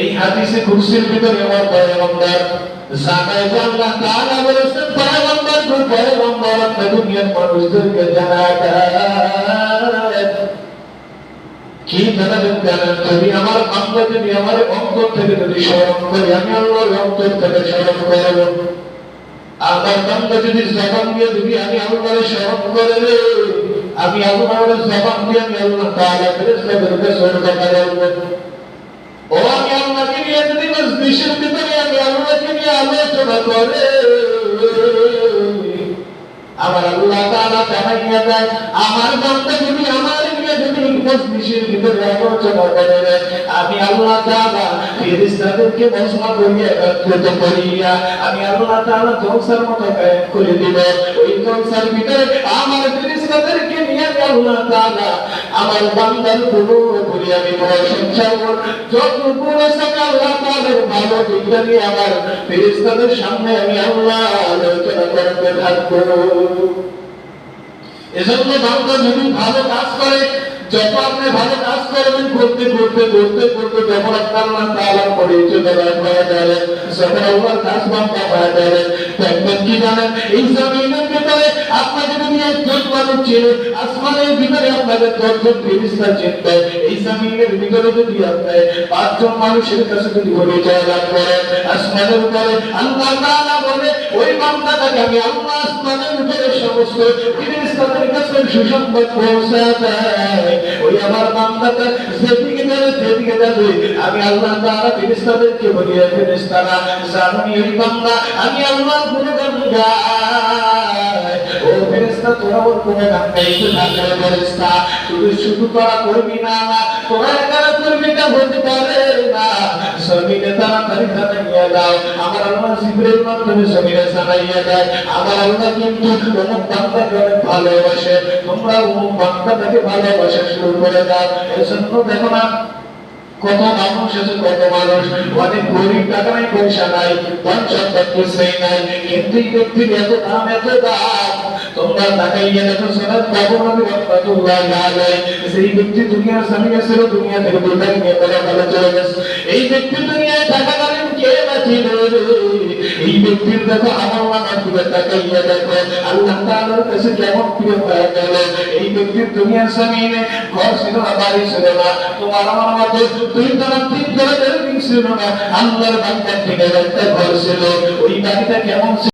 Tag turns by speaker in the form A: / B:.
A: এই হাদিসে কুরসির ভিতরে আমার পয়গম্বর যে আল্লাহ তাআলা বলেছেন, পয়গম্বর তো পয়গম্বর আপনি দুনিয়ার মানুষদেরকে দেয়। কি জানাবেন জানেন? যদি আমার বান্দা যদি আমার অন্তর থেকে যদি স্মরণ করি, আমি আল্লাহর থেকে স্মরণ করব। আমার যদি জবান দিয়ে যদি আমি আল্লাহর স্মরণ করে আমি আল্লাহর জবান দিয়ে আমি আল্লাহ স্মরণ ও আমি আল্লাহকে নিয়ে যদি মজলিসের ভিতরে আমি আল্লাহকে নিয়ে আলোচনা করে। আমার আল্লাহ তাআলা জানাইয়া দেয় আমার বান্দা যদি আমার নিয়ে যদি মজলিসের ভিতরে আলোচনা করে, আমি আল্লাহ তাআলা ফেরেশতাদেরকে মজমা করিয়া একত্রিত করিয়া, আমি আল্লাহ তাআলা জলসার মতো কায়েম করে দিব। ওই জলসার ভিতরে আমার ফেরেশতাদেরকে নিয়ে আল্লাহ তাআলা আমার কাজ করে করতে আপনার আপনাকে যদি ছিল আসমানের ভিতরে আপনাকে দশজন ফেরিস্তা চিনবে এই জমিনের ভিতরে যদি আপনি পাঁচজন মানুষের কাছে যদি পরিচয় লাভ করেন আসমানের উপরে আল্লাহ বলে, ওই বান্দাটাকে আমি আল্লাহ আসমানের উপরে সমস্ত ফেরেশতাদের কাছে সুসংবাদ পৌঁছে ওই আমার বান্দাটা যেদিকে যাবে যেদিকে যাবে। আমি আল্লাহ তাআলা ফেরেশতাদেরকে বলি, "এ ফেরেশতারা জানি ওই বান্দা? আমি আল্লাহর গুণগান গাই। ও ফেরেশতা, তোরা ওর গুণগান গাইতে থাকবে ফেরেশতা, শুধু শুধু তোরা করবি না, তোরা একারা করবি না হতে পারে না। জমিনে তাড়াতাড়ি জানাইয়া দাও, আমার আল্লাহ জিবরের মাধ্যমে জমিনে জানাইয়া দেয়। আমার আল্লাহ কিন্তু অমুক বান্দাকে অনেক ভালোবাসে। তোমরা অমুক বান্দাটাকে ভালোবাসা, শুরু করে দাও। এজন্য দেখো না, কত মানুষ আছে, কত মানুষ। অনেক গরিব টাকা নাই, পয়সা নাই, ধন সম্পদ কিছুই নাই। কিন্তু ব্যক্তির এত দাম এত দাম। তোমরা তাকাইয়া দেখো সনাত বাবু নবী রহমাতুল্লাহ আলাইহি সেই ব্যক্তি দুনিয়ার স্বামী ছিল দুনিয়া থেকে বিদায় নিয়ে বলে ভালো চলে গেছে। এই ব্যক্তি দুনিয়ায় টাকা কালেন কে বাঁচিল এই ব্যক্তির দেখো আমার নামা দিকে তাকাইয়া দেখো। আল্লাহ তাআলার কাছে কেমন প্রিয় হয়ে গেল, এই ব্যক্তির দুনিয়ার জমিনে ঘর ছিল না, বাড়ি ছিল না। তোমার আমার মতো দুই তলা, তিন তলা ছিল না। আল্লাহর বান্দার থেকে একটা ঘর ছিল। ওই বাড়িটা কেমন